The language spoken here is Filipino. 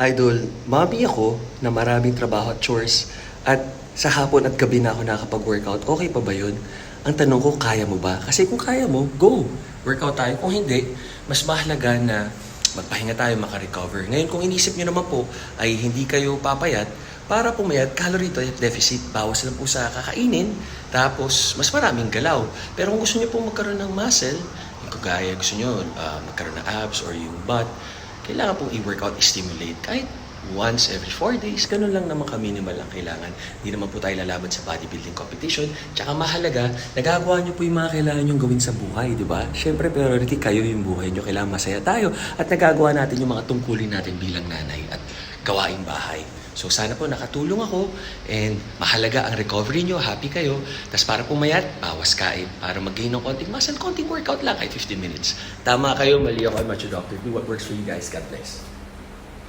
Idol, mami ako na maraming trabaho at chores at sa hapon at gabi na ako nakakapag-workout. Okay pa ba yun? Ang tanong ko, kaya mo ba? Kasi kung kaya mo, go! Workout tayo. Kung hindi, mas mahalaga na magpahinga tayo, makarecover. Ngayon, kung inisip nyo naman po ay hindi kayo papayat, para pumayat, calorie deficit, bawas lang po sa kakainin, tapos mas maraming galaw. Pero kung gusto nyo po magkaroon ng muscle, yung kagaya gusto nyo ah, magkaroon ng abs or yung butt, kailangan pong i-workout, i-stimulate. Kahit once every four days, ganun lang naman ka-minimal ang kailangan. Hindi naman po tayo lalaban sa bodybuilding competition. Tsaka mahalaga, nagagawa nyo po yung mga kailangan nyo gawin sa buhay, di ba? Siyempre, priority kayo yung buhay nyo. Kailangan masaya tayo. At nagagawa natin yung mga tungkulin natin bilang nanay at gawaing bahay. So sana po nakatulong ako and mahalaga ang recovery nyo, happy kayo. Tapos para pumayat, bawas kain. Para mag-gain ng konting muscle, konting workout lang kahit 15 minutes. Tama kayo, mali ako, I'm your doctor. Do what works for you guys. God bless.